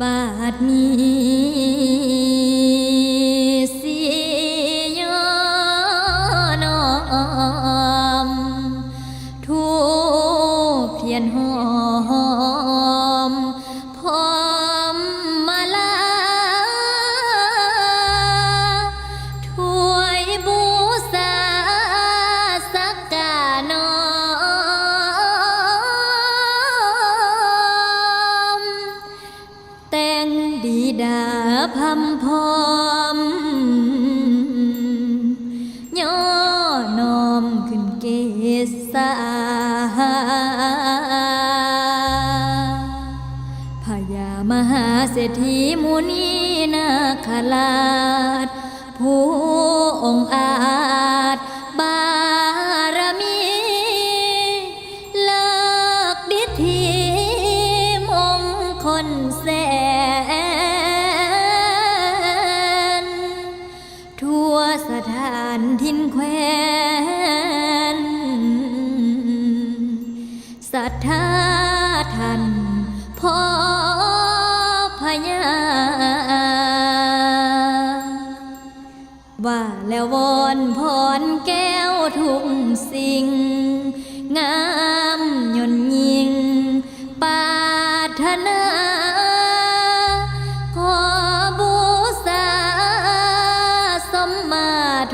บาดนี้สิยอนอมทูบเทียนหอม งดีดาพัมพอมย่อนอมขึ้นเกษาพญามหาเศรษฐีมุนีนาคราชผู้องอาจบารมีเลิกดิธีมงคลแสานทินแควนศรัทธาท่านพ่อพญาว่าแล้ววอนพรแก้วทุกสิ่งงาน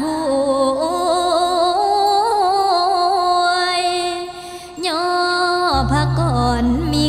ทุยย่อพระก่อนมี